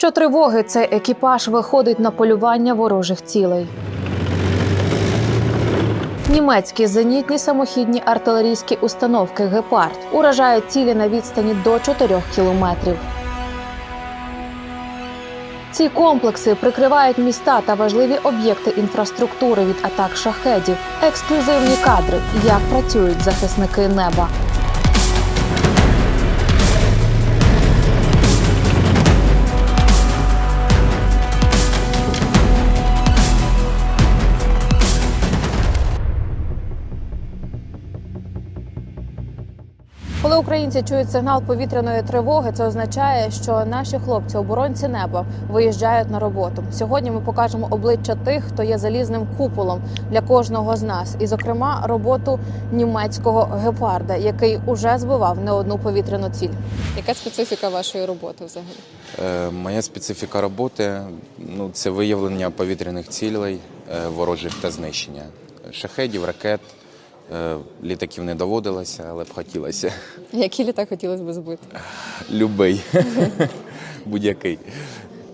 Що тривоги цей екіпаж виходить на полювання ворожих цілей. Німецькі зенітні самохідні артилерійські установки Гепард уражають цілі на відстані до 4 кілометрів. Ці комплекси прикривають міста та важливі об'єкти інфраструктури від атак шахедів. Ексклюзивні кадри, як працюють захисники неба. Українці чують сигнал повітряної тривоги, це означає, що наші хлопці, оборонці неба, виїжджають на роботу. Сьогодні ми покажемо обличчя тих, хто є залізним куполом для кожного з нас, і, зокрема, роботу німецького гепарда, який уже збивав не одну повітряну ціль. Яка специфіка вашої роботи взагалі? Е, Моя специфіка роботи ну, це виявлення повітряних цілей е, ворожих та знищення. Шахедів, ракет, літаків не доводилося, але б хотілося. Які літак хотілося б збити? Любий. Будь-який.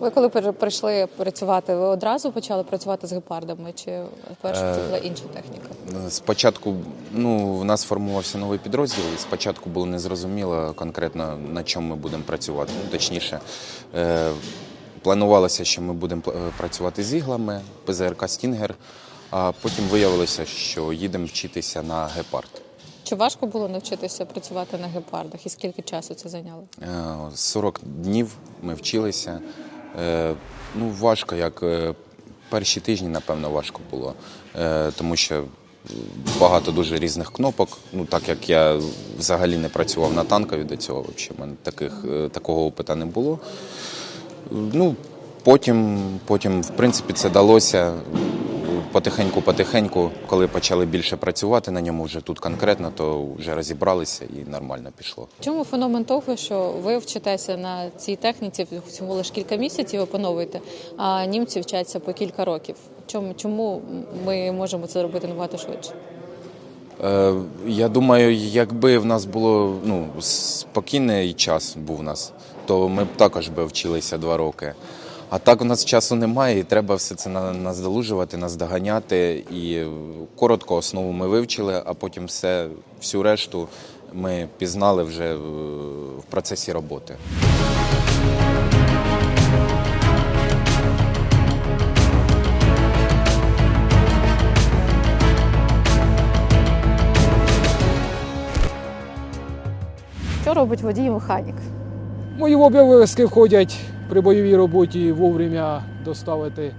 Ви коли при- прийшли працювати, ви одразу почали працювати з гепардами, чи перше це була інша техніка? Спочатку ну, в нас формувався новий підрозділ, і спочатку було незрозуміло конкретно на чому ми будемо працювати. Ну, точніше, е, планувалося, що ми будемо е, працювати з іглами, ПЗРК Стінгер, а потім виявилося, що їдемо вчитися на гепард. Чи важко було навчитися працювати на гепардах і скільки часу це зайняло? Е, 40 днів ми вчилися. Е, Ну, важко, як е, перші тижні, напевно, важко було, Е, тому що багато дуже різних кнопок. Ну, так як я взагалі не працював на танкові до цього, взагалі, в мене таких, е, такого опита не було. Ну, потім, потім, в принципі, це далося потихеньку-потихеньку, коли почали більше працювати на ньому вже тут конкретно, то вже розібралися і нормально пішло. Чому феномен того, що ви вчитеся на цій техніці всього лише кілька місяців опановуєте, а німці вчаться по кілька років? Чому чому ми можемо це робити набагато швидше? Е, Я думаю, якби в нас було ну, спокійний час був у нас, то ми б також би вчилися два роки. А так у нас часу немає, і треба все це на- наздолужувати, наздоганяти. І коротко основу ми вивчили, а потім все, всю решту ми пізнали вже е, в процесі роботи. Що робить водій механік? Мої обов'язки входять при бойовій роботі вовремя доставити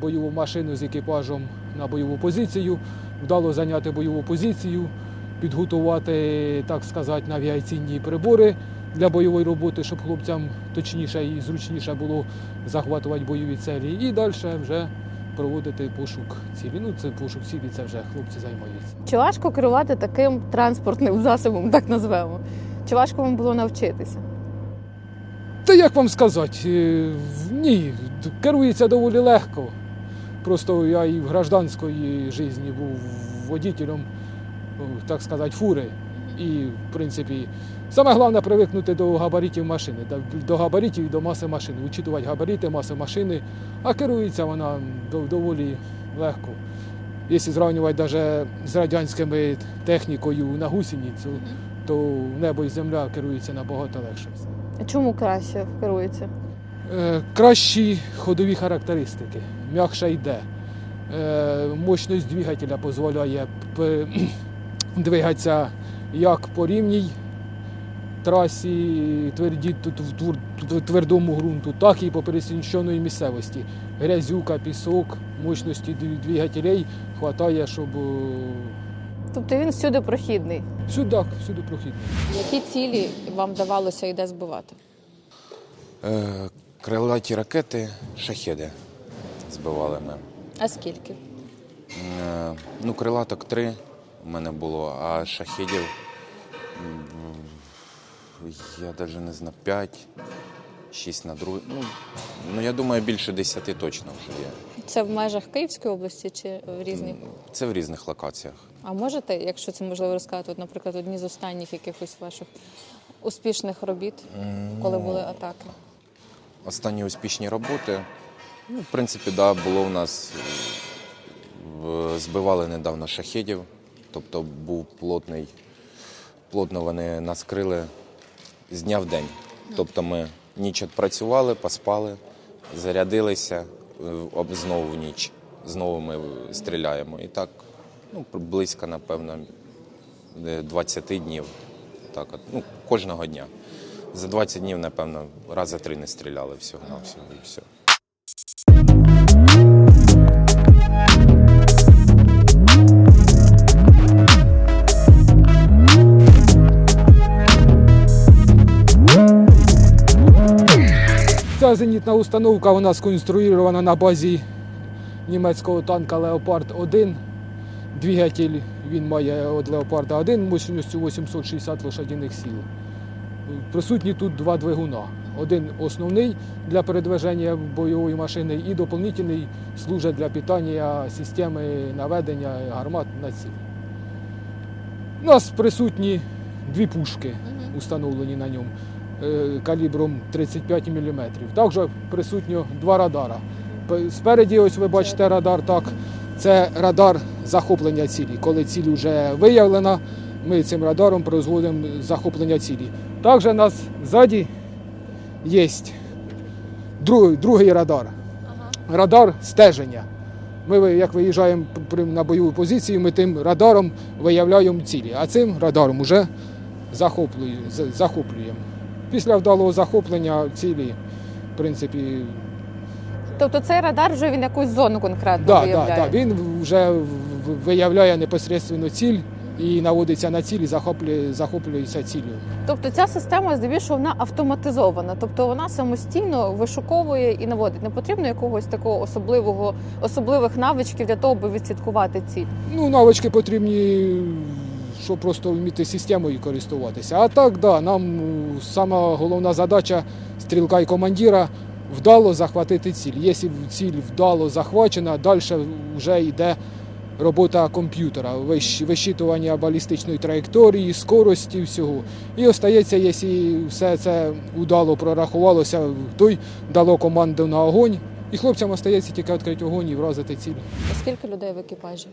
бойову машину з екіпажем на бойову позицію, вдало зайняти бойову позицію, підготувати, так сказати, навігаційні прибори для бойової роботи, щоб хлопцям точніше і зручніше було захватувати бойові цілі. І далі вже проводити пошук цілі. Ну, це пошук цілі, це вже хлопці займаються. Чи важко керувати таким транспортним засобом, так назвемо? Чи важко вам було навчитися? Та як вам сказати, е, ні, керується доволі легко. Просто я і в гражданської житті був водителем, так сказати, фури. І, в принципі, саме головне привикнути до габаритів машини, до- габаритів і до маси машини, учитувати габарити, маси машини, а керується вона доволі легко. Якщо зрівнювати навіть з радянськими технікою на гусеницю, то небо і земля керуються набагато легше. Чому краще керується? Е, Кращі ходові характеристики, м'якше йде. Е, Мощність двигателя дозволяє двигатися як по рівній трасі, тверді, в твердому ґрунту, так і по пересіченої місцевості. Грязюка, пісок, мощності двигателей вистачає, щоб е, Тобто він всюди прохідний. сюди, сюди прохідно. Які цілі вам давалося і де збивати? Е, Крилаті ракети, шахеди збивали ми. А скільки? Е, Ну, крилаток три у мене було, а шахедів я навіть не знаю, п'ять, шість на другий. Ну, ну, я думаю, більше десяти точно вже є. Це в межах Київської області чи в різних? Це в різних локаціях. А можете, якщо це можливо розказати, от, наприклад, одні з останніх якихось ваших успішних робіт, коли були атаки? Останні успішні роботи. Ну, в принципі, да, було у нас. е, Збивали недавно шахедів, тобто був плотний, плотно вони нас крили з дня в день. Тобто ми ніч працювали, поспали, зарядилися, знову в ніч. Знову ми стріляємо. І так, ну, близько, напевно, е, 20 днів. Так, от, ну, кожного дня. За 20 днів, напевно, рази три не стріляли всього на всього і все. Ця зенітна установка вона сконструйована на базі німецького танка Леопард 1. Двигатель він має від Леопарда 1 мощністю 860 лошадиних сил. Присутні тут два двигуна. Один основний для передвиження бойової машини і доповнительний служить для питання системи наведення гармат на ціль. У нас присутні дві пушки установлені на ньому калібром 35 мм. Також присутньо два радара. Спереді, ось ви бачите радар, так, це радар захоплення цілі. Коли ціль вже виявлена, ми цим радаром производимо захоплення цілі. Також у нас ззаді є другий, другий радар. Радар стеження. Ми, як виїжджаємо на бойову позицію, ми тим радаром виявляємо цілі, а цим радаром вже захоплюємо. Після вдалого захоплення цілі, в принципі, Тобто цей радар вже він якусь зону конкретно да, да, виявляє. да, він вже виявляє непосередньо ціль і наводиться на ціль, і захоплює, захоплюється ціллю. Тобто ця система здебільшого вона автоматизована, тобто вона самостійно вишуковує і наводить. Не потрібно якогось такого особливого особливих навичків для того, аби відслідкувати ціль. Ну, навички потрібні, щоб просто вміти системою користуватися. А так, да, нам сама головна задача стрілка і командира вдало захватити ціль. Якщо ціль вдало захвачена, далі вже йде робота комп'ютера, вищ- вищитування балістичної траєкторії, скорості, всього. І остається, якщо все це удало прорахувалося, той дало команду на огонь. І хлопцям остається тільки відкрити огонь і вразити ціль. Скільки людей в екіпажі?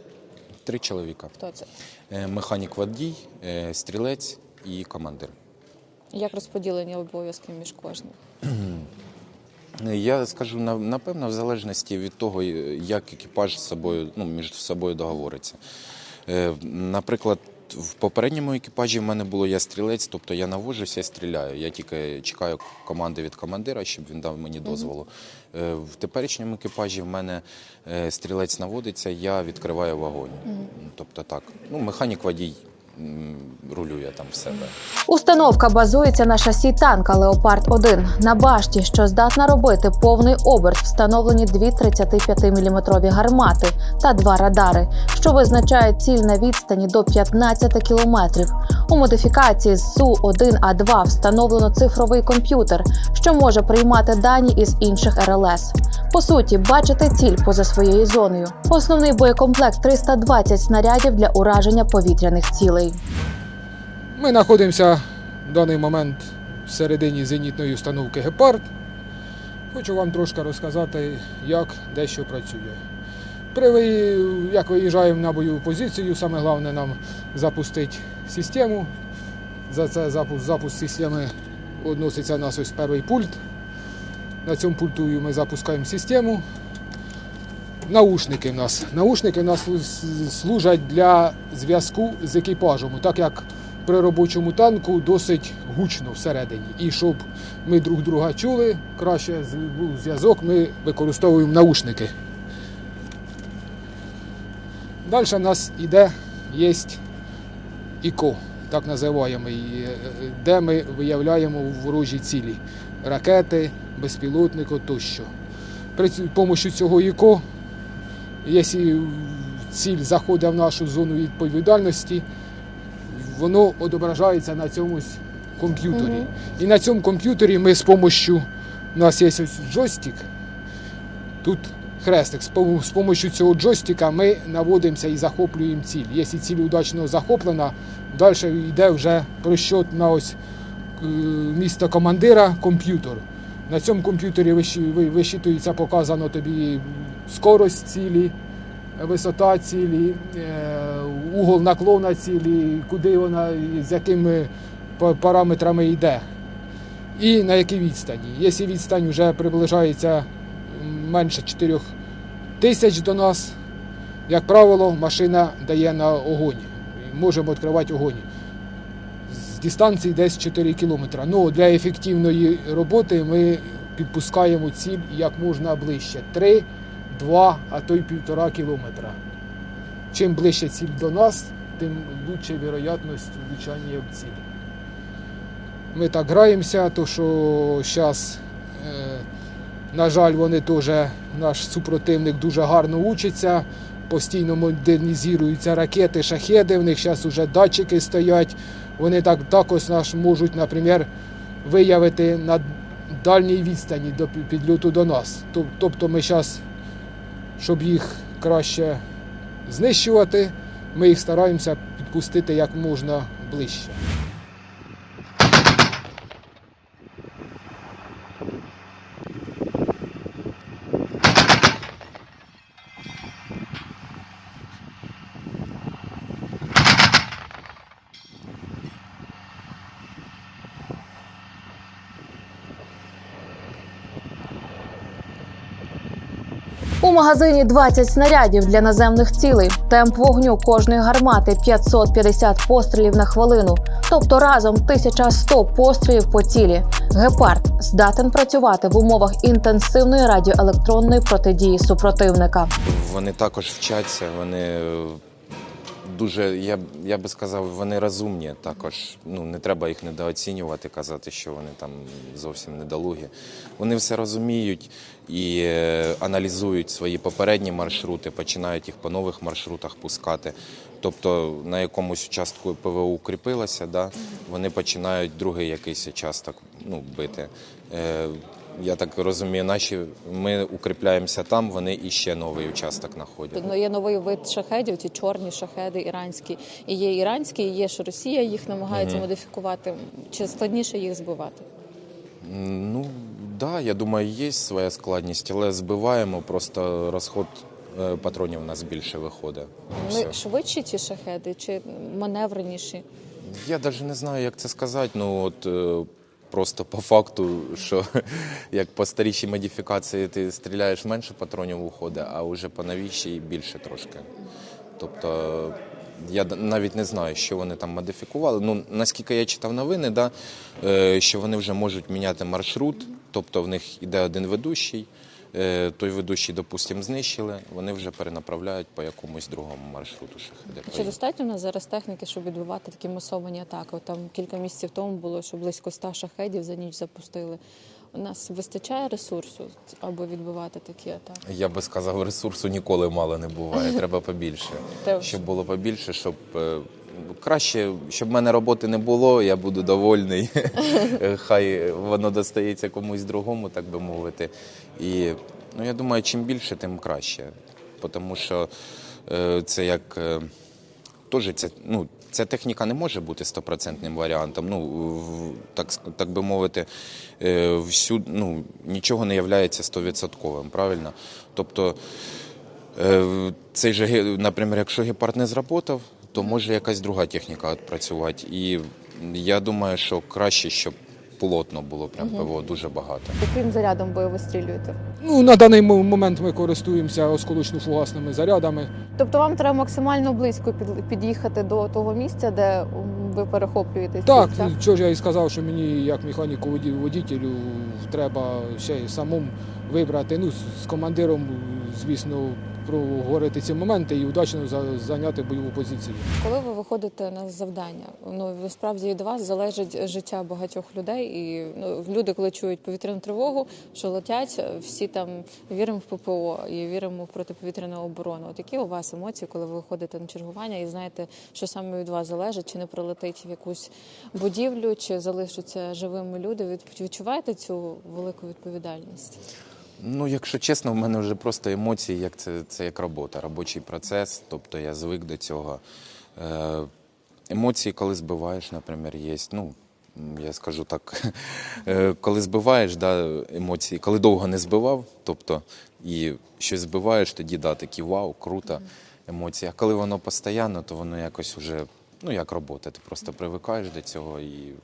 Три чоловіка: Хто це? Е, механік водій, е, стрілець і командир. Як розподілені обов'язки між кожним? Я скажу напевно, в залежності від того, е, як екіпаж з собою ну, між собою договориться. Е, Наприклад, в попередньому екіпажі в мене було я стрілець, тобто я навожуся і стріляю. Я тільки чекаю команди від командира, щоб він дав мені дозволу. Е, В теперішньому екіпажі в мене е, стрілець наводиться, я відкриваю вогонь. Тобто так, ну, механік водій рулює там в себе. Установка базується на шасі танка Леопард 1 на башті, що здатна робити повний оберт, встановлені дві 35-мм гармати та два радари, що визначають ціль на відстані до 15 кілометрів. У модифікації з Су-1А2 встановлено цифровий комп'ютер, що може приймати дані із інших РЛС. По суті, бачити ціль поза своєю зоною. Основний боєкомплект 320 снарядів для ураження повітряних цілей. Ми знаходимося в даний момент всередині зенітної установки Гепард. Хочу вам трошки розказати, як дещо працює. Як виїжджаємо на бойову позицію, саме головне нам запустити систему. За це запуск, запуск системи відноситься нас ось перший пульт. На цьому пульту ми запускаємо систему. Наушники в нас. Наушники в нас служать для зв'язку з екіпажем, так як при робочому танку досить гучно всередині. І щоб ми друг друга чули, краще був зв'язок, ми використовуємо наушники. Далі в нас іде є ІКО, так називаємо, е, де ми виявляємо ворожі цілі ракети, безпілотники тощо. При допомогі цього ІКО, якщо ціль заходить в нашу зону відповідальності, воно відображається на цьому комп'ютері. Мгм. І на цьому комп'ютері ми з допомогою, у нас є ось джойстик, тут хрестик. З пом- допомогою цього джойстика ми наводимося і захоплюємо ціль. Якщо ціль удачно захоплена, далі йде вже просчет на ось е, місто командира комп'ютер. На цьому комп'ютері висчитується, показано тобі скорость цілі, висота цілі, е, угол наклона цілі, куди вона, з якими параметрами йде. І на якій відстані. Якщо відстань вже приближається менше 4 тисяч до нас, як правило, машина дає на огонь. Можемо відкривати огонь. З дистанції десь 4 кілометри. Ну, для ефективної роботи ми підпускаємо ціль як можна ближче. 3, 2, а то й 1,5 кілометра. Чим ближче ціль до нас, тим лучша вероятність влучання в ціль. Ми так граємося, то що зараз, на жаль, вони теж, наш супротивник дуже гарно учиться. Постійно модернізуються ракети, шахеди, в них зараз вже датчики стоять. Вони так також наш можуть, наприклад, виявити на дальній відстані до пі- підльоту до нас. Тобто ми зараз, щоб їх краще знищувати, ми їх стараємося підпустити як можна ближче. У магазині 20 снарядів для наземних цілей. Темп вогню кожної гармати 550 пострілів на хвилину, тобто разом 1100 пострілів по цілі. Гепард здатен працювати в умовах інтенсивної радіоелектронної протидії супротивника. Вони також вчаться, вони дуже, я, я би сказав, вони розумні також. Ну, не треба їх недооцінювати, казати, що вони там зовсім недолугі. Вони все розуміють і е, аналізують свої попередні маршрути, починають їх по нових маршрутах пускати. Тобто на якомусь участку ПВО укріпилося, да, вони починають другий якийсь участок ну, бити. Е, я так розумію, наші ми укріпляємося там, вони іще новий участок знаходять. Ну, є новий вид шахедів, ті чорні шахеди іранські. І є іранські, і є, що Росія їх намагається модифікувати. Чи складніше їх збивати? Ну да, я думаю, є своя складність, але збиваємо, просто розход е, патронів у нас більше виходить. І все. швидші ці шахеди чи маневреніші? Я навіть не знаю, як це сказати. Ну от е, просто по факту, що як по старішій модифікації ти стріляєш менше патронів уходить, а вже по новішій більше трошки. Тобто я навіть не знаю, що вони там модифікували. Ну наскільки я читав новини, да, е, що вони вже можуть міняти маршрут, тобто в них іде один ведущий. Е, Той ведущий, допустимо, знищили, вони вже перенаправляють по якомусь другому маршруту шахеди. Чи достатньо в нас зараз техніки, щоб відбивати такі масовані атаки? Там кілька місяців тому було, що близько 100 шахедів за ніч запустили. У нас вистачає ресурсу, аби відбивати такі атаки? Я би сказав, ресурсу ніколи мало не буває. Треба побільше. Щоб було побільше, щоб е, краще, щоб в мене роботи не було, я буду довольний. Хай воно достається комусь другому, так би мовити. І ну, я думаю, чим більше, тим краще. Тому що е, це як. е, Теж це, ну, ця техніка не може бути стопроцентним варіантом. Ну, в- так, так би мовити, е, всю, ну, нічого не є стовідсотковим, правильно? Тобто, е, цей же, наприклад, якщо гепард не зработав, то може якась друга техніка відпрацювати. І я думаю, що краще, щоб плотно було прям ПВО дуже багато. Яким зарядом ви вистрілюєте? Ну, на даний момент ми користуємося осколочно-фугасними зарядами. Тобто вам треба максимально близько під'їхати до того місця, де ви перехоплюєте ціль, Так, так? що ж я і сказав, що мені як механіку воді- водітелю треба ще й самому вибрати. Ну, з командиром, звісно, проговорити ці моменти і удачно за- зайняти бойову позицію. Коли ви виходите на завдання, ну насправді від вас залежить життя багатьох людей. І ну, люди, коли чують повітряну тривогу, що летять, всі там віримо в ППО і віримо в протиповітряну оборону. От які у вас емоції, коли ви виходите на чергування і знаєте, що саме від вас залежить, чи не прилетить в якусь будівлю, чи залишаться живими люди? Відчуваєте цю велику відповідальність? Ну, якщо чесно, в мене вже просто емоції, як це, це як робота, робочий процес, тобто я звик до цього. Е, емоції, коли збиваєш, наприклад, є. Ну, я скажу так, е, коли збиваєш, да, емоції, коли довго не збивав, тобто і щось збиваєш, тоді да, такі вау, круто, емоції. А коли воно постійно, то воно якось вже, ну як робота, ти просто привикаєш до цього і е,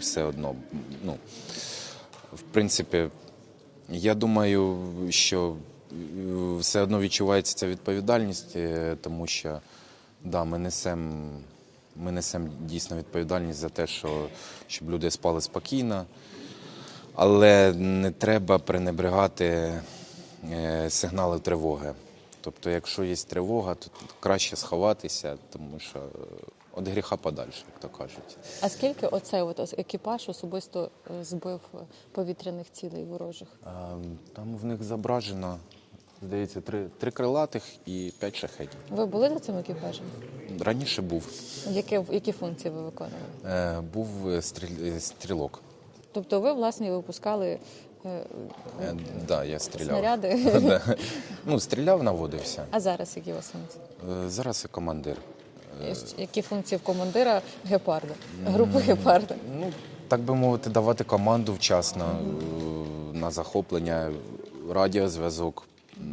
все одно, ну, в принципі, я думаю, що е, все одно відчувається ця відповідальність, е, тому що да, ми несемо ми несем дійсно відповідальність за те, що, щоб люди спали спокійно, але не треба пренебрегати е, сигнали тривоги. Тобто, якщо є тривога, то краще сховатися, тому що е, від гріха подальше, як то кажуть. А скільки оцей от екіпаж особисто е, збив е, повітряних цілей ворожих? Там в них зображено, здається, три, три крилатих і п'ять шахетів. Ви були за цим екіпажем? Раніше був. Які, які функції ви виконували? Був стріль, стрілок. Тобто ви, власне, випускали е, Е, да, я стріляв. снаряди, Да. Ну, стріляв, наводився. а зараз які у вас функції? Е, Зараз я командир. Які функції в командира гепарда, групи гепарда? Ну, так би мовити, давати команду вчасно е, на захоплення, радіозв'язок,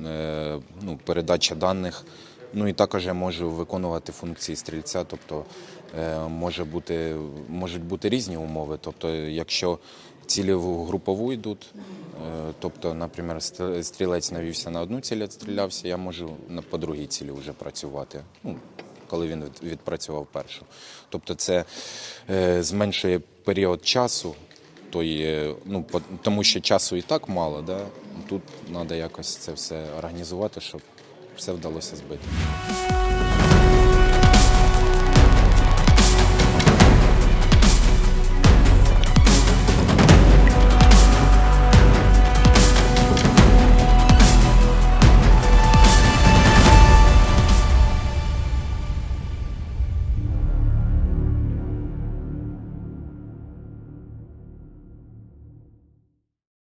е, ну, передача даних. Ну і також я можу виконувати функції стрільця, тобто е, може бути, можуть бути різні умови. Тобто, якщо цілі групову йдуть, е, тобто, наприклад, стрілець навівся на одну ціль, відстрілявся, я можу по другій цілі вже працювати. Ну, коли він від- відпрацював першу. Тобто це е, зменшує період часу, той, ну, по- тому що часу і так мало, да? тут треба якось це все організувати, щоб все вдалося збити.